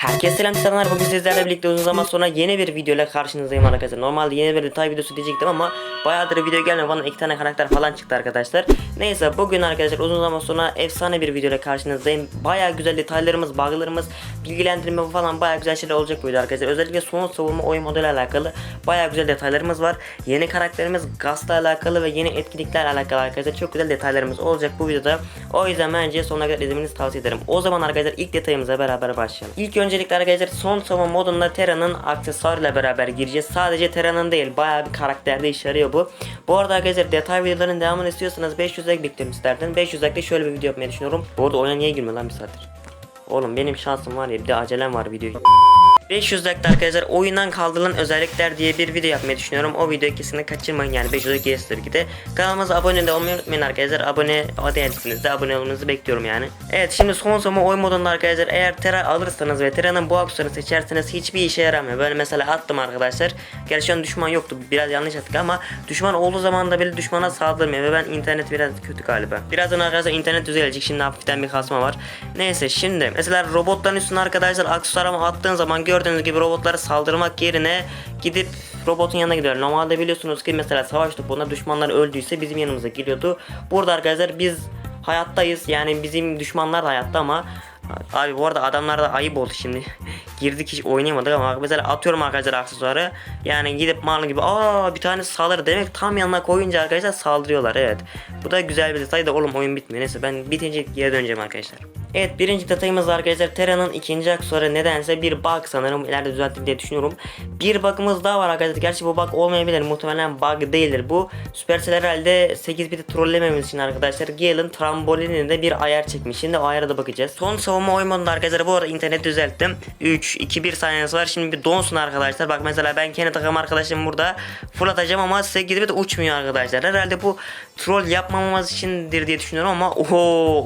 Herkese selam selamlar. Bugün sizlerle birlikte uzun zaman sonra yeni bir video ile karşınızdayım arkadaşlar. Normalde yeni bir detay videosu diyecektim ama bayağıdır video gelmiyor. Bana iki tane karakter falan çıktı arkadaşlar. Neyse bugün arkadaşlar uzun zaman sonra efsane bir video ile karşınızdayım. Bayağı güzel detaylarımız, bug'larımız, bilgilendirme falan bayağı güzel şeyler olacak bu video arkadaşlar. Özellikle son savunma oyun modeli alakalı bayağı güzel detaylarımız var. Yeni karakterimiz Gast'la alakalı ve yeni etkinliklerle alakalı arkadaşlar çok güzel detaylarımız olacak bu videoda. O yüzden bence sonuna kadar izlemenizi tavsiye ederim. O zaman arkadaşlar ilk detayımıza beraber başlayalım. İlk öncelikle arkadaşlar son savunma modunda Terra'nın aksesuarıyla beraber gireceğiz. Sadece Terra'nın değil bayağı bir karakterde işe bu. Bu arada arkadaşlar detay videoların devamını istiyorsanız 500 like bekliyorum isterden. 500 like'de şöyle bir video yapmayı düşünüyorum. Bu arada oyuna niye girmiyor lan bir saattir? Oğlum benim şansım var ya bir de acelem var videoyu. 500 like'da arkadaşlar oyundan kaldırılan özellikler diye bir video yapmayı düşünüyorum. O videoyu kesinlikle kaçırmayın yani 500 like gelirse tabii ki de. Kanalımıza abone de olmayı unutmayın arkadaşlar. Abone değilsiniz de abone olmanızı bekliyorum yani. Evet şimdi son sonu oyun modunda arkadaşlar eğer Terra alırsanız ve Terra'nın bu aksesuarını seçerseniz hiçbir işe yaramıyor. Böyle mesela attım arkadaşlar. Gerçi şu an düşman yoktu biraz yanlış attık ama düşman olduğu zaman da bile düşmana saldırmıyor ve ben internet biraz kötü galiba. Birazdan arkadaşlar internet düzelecek şimdi hafiften bir kasma var. Neyse şimdi mesela robotların üstüne arkadaşlar aksesuarımı attığın zaman gördüğünüz gibi robotlara saldırmak yerine gidip robotun yanına gidiyor. Normalde biliyorsunuz ki mesela savaş topunda düşmanlar öldüyse bizim yanımıza geliyordu. Burada arkadaşlar biz hayattayız. Yani bizim düşmanlar da hayatta ama Abi bu arada adamlar da ayıp oldu şimdi. Girdik hiç oynayamadık ama mesela atıyorum arkadaşlar aksesuarı. Yani gidip mal gibi aa bir tane saldırı demek tam yanına koyunca arkadaşlar saldırıyorlar evet. Bu da güzel bir detay da oğlum oyun bitmiyor. Neyse ben bitince geri döneceğim arkadaşlar. Evet birinci detayımız arkadaşlar Terra'nın ikinci aksesuarı nedense bir bug sanırım ileride düzelttim diye düşünüyorum. Bir bug'ımız daha var arkadaşlar. Gerçi bu bug olmayabilir. Muhtemelen bug değildir bu. Supercell herhalde 8 biti trollememiz için arkadaşlar Gale'ın trambolininde bir ayar çekmiş. Şimdi o ayara da bakacağız. Son savunma oyun modunda arkadaşlar bu arada internet düzelttim. 3, 2, 1 saniyesi var. Şimdi bir donsun arkadaşlar. Bak mesela ben kendi takım arkadaşım burada fırlatacağım ama 8 bit uçmuyor arkadaşlar. Herhalde bu troll yapmamamız içindir diye düşünüyorum ama oho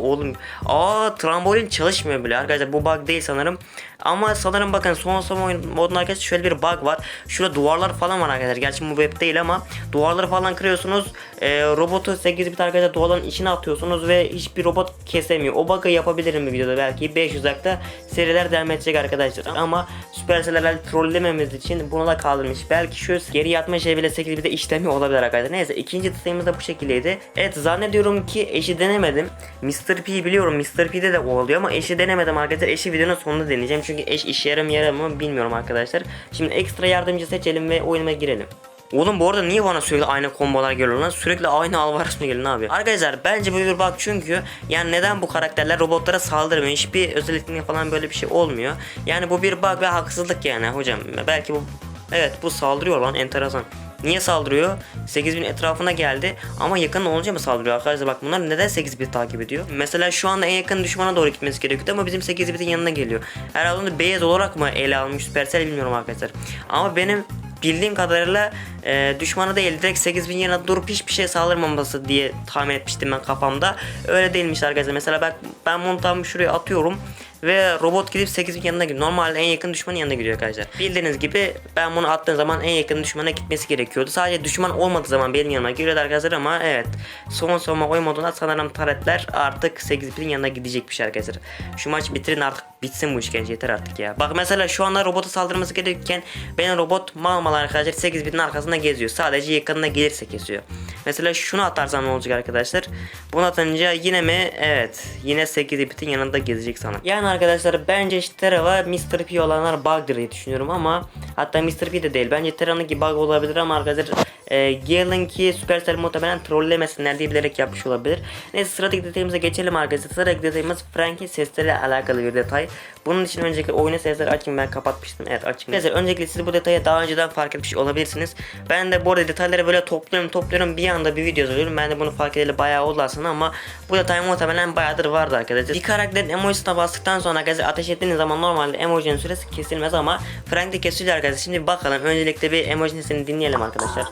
oğlum. Aa trambolin çalışmıyor bile arkadaşlar. Bu bug değil sanırım. Ama sanırım bakın son savunma oyun modunda arkadaşlar şöyle bir bug var. Şurada duvarlar falan var arkadaşlar. Gerçi bu web değil ama duvarları falan kırıyorsunuz. Ee, robotu 8 bit arkadaşlar duvarların içine atıyorsunuz ve hiçbir robot kesemiyor. O bug'ı yapabilirim bir videoda belki 500 dakika seriler devam edecek arkadaşlar. Ama Supercell herhalde trollememiz için bunu da kaldırmış. Belki şu geri yatma şey bile 8 bit'e işlemiyor olabilir arkadaşlar. Neyse ikinci detayımız da bu şekildeydi. Evet zannediyorum ki eşi denemedim. Mr. P biliyorum Mr. P'de de o oluyor ama eşi denemedim arkadaşlar. Eşi videonun sonunda deneyeceğim. Çünkü eş işe yaram yaramı bilmiyorum arkadaşlar. Şimdi ekstra yardımcı seçelim ve oyunuma girelim. Oğlum bu arada niye bana sürekli aynı kombolar geliyor lan? Sürekli aynı Alvarez mi geliyor yapıyor? Arkadaşlar bence bu bir bak çünkü yani neden bu karakterler robotlara saldırmıyor? Hiçbir özellikle falan böyle bir şey olmuyor. Yani bu bir bug ve haksızlık yani hocam. Belki bu evet bu saldırıyor lan enteresan. Niye saldırıyor? 8000 etrafına geldi ama yakın olunca mı saldırıyor arkadaşlar bak bunlar neden 8000 takip ediyor? Mesela şu anda en yakın düşmana doğru gitmesi gerekiyordu ama bizim 8000'in yanına geliyor. Herhalde onu beyaz olarak mı ele almış Supercell bilmiyorum arkadaşlar. Ama benim bildiğim kadarıyla e, düşmanı değil direkt 8000 yerine durup hiçbir şey saldırmaması diye tahmin etmiştim ben kafamda. Öyle değilmiş arkadaşlar. Mesela ben, ben bunu tam şuraya atıyorum ve robot gidip 8000 yanına gidiyor. Normalde en yakın düşmanın yanına gidiyor arkadaşlar. Bildiğiniz gibi ben bunu attığım zaman en yakın düşmana gitmesi gerekiyordu. Sadece düşman olmadığı zaman benim yanıma giriyordu arkadaşlar ama evet. Son savunma oyun modunda sanırım taretler artık 8000'in yanına gidecekmiş arkadaşlar. Şu maç bitirin artık bitsin bu işkence yeter artık ya. Bak mesela şu anda robota saldırması gerekirken benim robot mal mal arkadaşlar 8000'in arkasında geziyor. Sadece yakınına gelirse kesiyor. Mesela şunu atarsam ne olacak arkadaşlar? Bunu atınca yine mi? Evet. Yine 8 bitin yanında gezecek sana. Yani arkadaşlar bence işte Terra ve Mr. P olanlar bug'dır diye düşünüyorum ama hatta Mr. P de değil. Bence Terra'nınki bug olabilir ama arkadaşlar e, Gale'ınki Supercell muhtemelen trollemesinler diye bilerek yapmış olabilir. Neyse sıradaki detayımıza geçelim arkadaşlar. Sıradaki detayımız Frank'in sesleriyle alakalı bir detay. Bunun için öncelikle oyunu sesleri açayım ben kapatmıştım. Evet açayım. Arkadaşlar öncelikle siz bu detayı daha önceden fark etmiş olabilirsiniz. Ben de bu arada detayları böyle topluyorum topluyorum bir anda bir video hazırlıyorum. Ben de bunu fark edeli bayağı oldu aslında ama bu detay muhtemelen bayağıdır vardı arkadaşlar. Bir karakterin emojisine bastıktan sonra arkadaşlar ateş ettiğiniz zaman normalde emojinin süresi kesilmez ama Frank'te kesiliyor arkadaşlar. Şimdi bakalım. Öncelikle bir emojinin sesini dinleyelim arkadaşlar.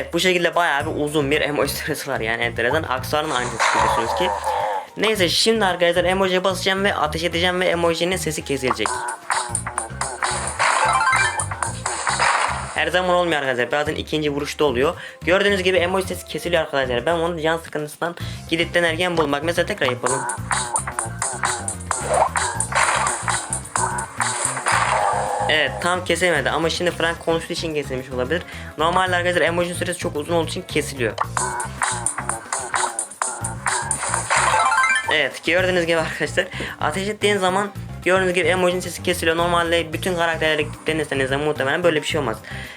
Evet bu şekilde bayağı bir uzun bir emoji süresi var yani enteresan. Aksuarın aynısı biliyorsunuz ki. Neyse şimdi arkadaşlar emojiye basacağım ve ateş edeceğim ve emojinin sesi kesilecek. Her zaman olmuyor arkadaşlar. Bazen ikinci vuruşta oluyor. Gördüğünüz gibi emoji sesi kesiliyor arkadaşlar. Ben onu can sıkıntısından gidip denerken bulmak. Mesela tekrar yapalım. Evet tam kesemedi ama şimdi Frank konuştuğu için kesilmiş olabilir. Normalde arkadaşlar emojinin süresi çok uzun olduğu için kesiliyor. Evet gördüğünüz gibi arkadaşlar ateş ettiğin zaman gördüğünüz gibi emojinin sesi kesiliyor. Normalde bütün karakterleri deneseniz de muhtemelen böyle bir şey olmaz.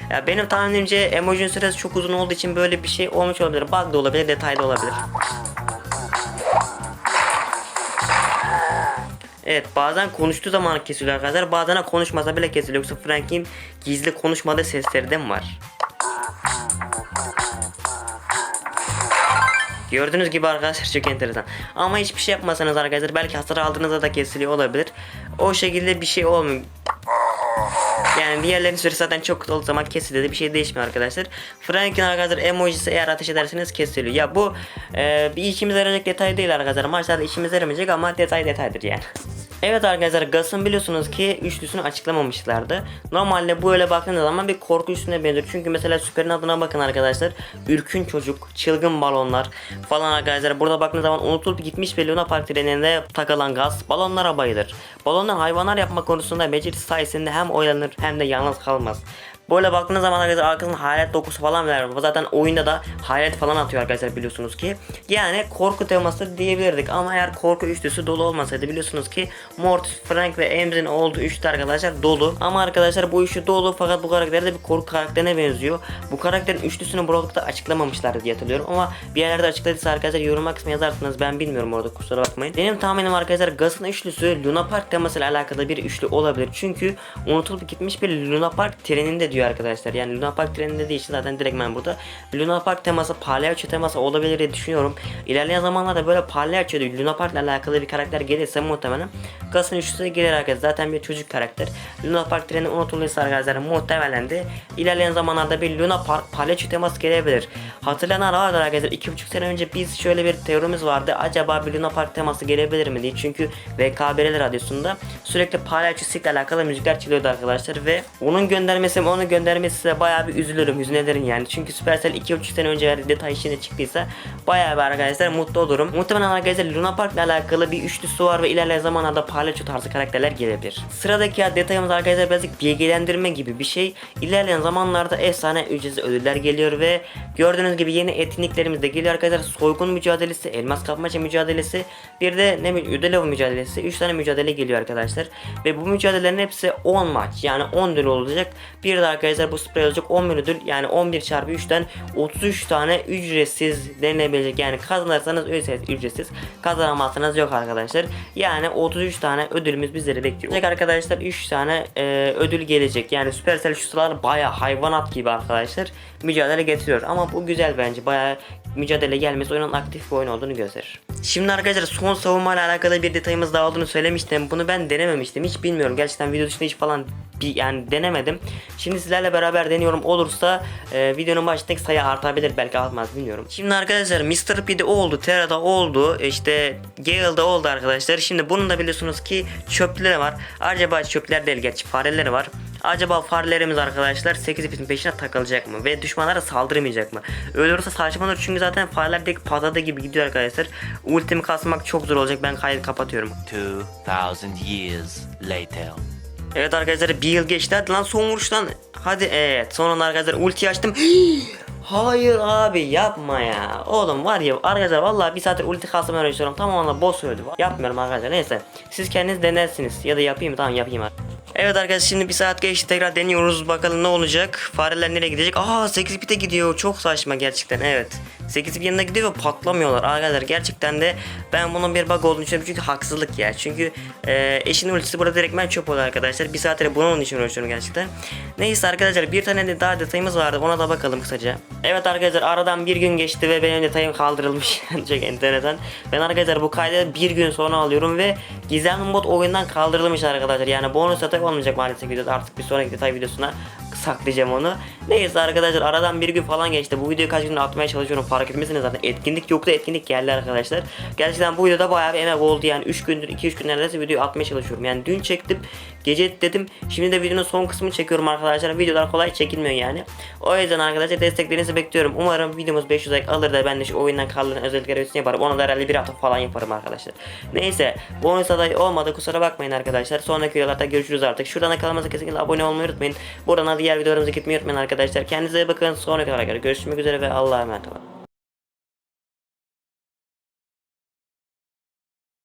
Ya benim tahminimce emojinin süresi çok uzun olduğu için böyle bir şey olmuş olabilir. Bug da olabilir, detay da olabilir. Evet bazen konuştuğu zaman kesiliyor arkadaşlar. Bazen de konuşmasa bile kesiliyor. Yoksa Frank'in gizli konuşmadığı sesleri de mi var? Gördüğünüz gibi arkadaşlar çok enteresan. Ama hiçbir şey yapmasanız arkadaşlar belki hasar aldığınızda da kesiliyor olabilir. O şekilde bir şey olmuyor. Yani diğerlerinin süresi zaten çok kısa olduğu zaman kesiliyor da bir şey değişmiyor arkadaşlar. Frank'in arkadaşlar emojisi eğer ateş ederseniz kesiliyor. Ya bu e, bir işimize yarayacak detay değil arkadaşlar. Maçlarda işimize yaramayacak ama detay detaydır yani. Evet arkadaşlar Gas'ın biliyorsunuz ki üçlüsünü açıklamamışlardı. Normalde bu öyle baktığınız zaman bir korku üstüne benziyor. Çünkü mesela Süper'in adına bakın arkadaşlar. Ürkün çocuk, çılgın balonlar falan arkadaşlar. Burada baktığınız zaman unutulup gitmiş bir Luna Park treninde takılan gaz balonlara bayılır. Balonlar hayvanlar yapma konusunda becerisi sayesinde hem oynanır hem de yalnız kalmaz. Böyle baktığınız zaman arkadaşlar arkasında hayalet dokusu falan var. Zaten oyunda da hayalet falan atıyor arkadaşlar biliyorsunuz ki. Yani korku teması diyebilirdik ama eğer korku üçlüsü dolu olmasaydı biliyorsunuz ki Mortis, Frank ve Emz'in olduğu üçlü arkadaşlar dolu. Ama arkadaşlar bu üçlü dolu fakat bu karakter de bir korku karakterine benziyor. Bu karakterin üçlüsünü Broadcast'ta açıklamamışlardı diye hatırlıyorum ama bir yerlerde açıkladıysa arkadaşlar yoruma kısmına yazarsınız ben bilmiyorum orada kusura bakmayın. Benim tahminim arkadaşlar Gas'ın üçlüsü Luna Park temasıyla alakalı bir üçlü olabilir. Çünkü unutulup gitmiş bir Luna Park treninde diyor arkadaşlar. Yani Luna Park treninde değil zaten direkt ben burada. Luna Park teması, palyaço teması olabilir diye düşünüyorum. İlerleyen zamanlarda böyle palyaço değil, Luna Park ile alakalı bir karakter gelirse muhtemelen Gas'ın üçlüsü gelir arkadaşlar. Zaten bir çocuk karakter. Luna Park treni unutulursa arkadaşlar muhtemelen de ilerleyen zamanlarda bir Luna Park palyaço teması gelebilir. Hatırlayanlar vardır arkadaşlar. 2,5 sene önce biz şöyle bir teorimiz vardı. Acaba bir Luna Park teması gelebilir mi diye. Çünkü VKBL radyosunda sürekli palyaço alakalı müzikler çalıyordu arkadaşlar ve onun göndermesi mi onu göndermesi size bayağı bir üzülürüm, hüznederim yani. Çünkü Supercell 2,5 sene önce eğer detay işine çıktıysa bayağı bir arkadaşlar mutlu olurum. Muhtemelen arkadaşlar Luna Park ile alakalı bir üçlüsü var ve ilerleyen zamanlarda palyaço tarzı karakterler gelebilir. Sıradaki detayımız arkadaşlar birazcık bilgilendirme gibi bir şey. İlerleyen zamanlarda efsane ücretsiz ödüller geliyor ve gördüğünüz gibi yeni etkinliklerimiz de geliyor arkadaşlar. Soygun mücadelesi, elmas kapmaca mücadelesi, bir de ne bileyim ödül mücadelesi. 3 tane mücadele geliyor arkadaşlar. Ve bu mücadelelerin hepsi 10 maç yani 10 ödül olacak. Bir de arkadaşlar bu sprey olacak 11 ödül yani 11 çarpı 3'ten 33 tane ücretsiz denilebilecek yani kazanırsanız ücretsiz, kazanamazsanız yok arkadaşlar. Yani 33 tane ödülümüz bizleri bekliyor. Arkadaşlar 3 tane e, ödül gelecek. Yani Supercell şu sıralar baya hayvanat gibi arkadaşlar mücadele getiriyor. Ama bu güzel bence baya mücadele gelmesi oyunun aktif bir oyun olduğunu gösterir. Şimdi arkadaşlar son savunma ile alakalı bir detayımız daha olduğunu söylemiştim. Bunu ben denememiştim. Hiç bilmiyorum. Gerçekten video dışında hiç falan bir yani denemedim. Şimdi sizlerle beraber deniyorum. Olursa e, videonun başındaki sayı artabilir. Belki artmaz bilmiyorum. Şimdi arkadaşlar Mr. P'de oldu. Terra'da oldu. işte Gale'da oldu arkadaşlar. Şimdi bunun da biliyorsunuz ki çöpleri var. Acaba çöpler değil gerçi fareleri var. Acaba farelerimiz arkadaşlar 8 bitin peşine takılacak mı? Ve düşmanlara saldırmayacak mı? Ölürse saçma olur çünkü zaten fareler direkt patladı gibi gidiyor arkadaşlar. Ultimi kasmak çok zor olacak. Ben kaydı kapatıyorum. 2000 years later. Evet arkadaşlar bir yıl geçti. Hadi lan son vuruştan. Hadi evet. Sonra arkadaşlar ulti açtım. Hayır abi yapma ya. Oğlum var ya arkadaşlar vallahi bir saattir ulti kasmaya uğraşıyorum. Tamamen boss öldü. Yapmıyorum arkadaşlar. Neyse. Siz kendiniz denersiniz. Ya da yapayım mı? Tamam yapayım abi. Evet arkadaşlar şimdi bir saat geçti. Tekrar deniyoruz. Bakalım ne olacak? Fareler nereye gidecek? Aa 8 bite gidiyor. Çok saçma gerçekten evet. 8 bit yanına gidiyor ve patlamıyorlar. Arkadaşlar gerçekten de ben bunun bir bug olduğunu düşünüyorum. Çünkü haksızlık ya. Çünkü e, eşin ultisi burada direktmen çöp oldu arkadaşlar. Bir saattir bunun için uğraşıyorum gerçekten. Neyse arkadaşlar bir tane de daha detayımız vardı. Ona da bakalım kısaca. Evet arkadaşlar aradan bir gün geçti ve benim detayım kaldırılmış. Çok enteresan. Ben arkadaşlar bu kaydı bir gün sonra alıyorum ve gizemli mod oyundan kaldırılmış arkadaşlar. Yani bonus detay olmayacak maalesef videoda artık bir sonraki detay videosuna saklayacağım onu. Neyse arkadaşlar aradan bir gün falan geçti. Bu videoyu kaç gündür atmaya çalışıyorum fark etmesiniz zaten. Etkinlik yoktu etkinlik geldi arkadaşlar. Gerçekten bu videoda bayağı bir emek oldu yani 3 gündür 2-3 gün neredeyse videoyu atmaya çalışıyorum. Yani dün çektim gece editledim. Şimdi de videonun son kısmını çekiyorum arkadaşlar. Videolar kolay çekilmiyor yani. O yüzden arkadaşlar desteklerinizi bekliyorum. Umarım videomuz 500 like alır da ben de şu oyundan kalan özellikler üstüne yaparım. Onu da herhalde bir hafta falan yaparım arkadaşlar. Neyse bonus aday olmadı kusura bakmayın arkadaşlar. Sonraki videolarda görüşürüz artık. Şuradan kanalımıza kesinlikle abone olmayı unutmayın. Buradan da diğer videolarımıza gitmeyi unutmayın arkadaşlar. Kendinize iyi bakın. Sonraki videolarda görüşmek üzere ve Allah'a emanet olun.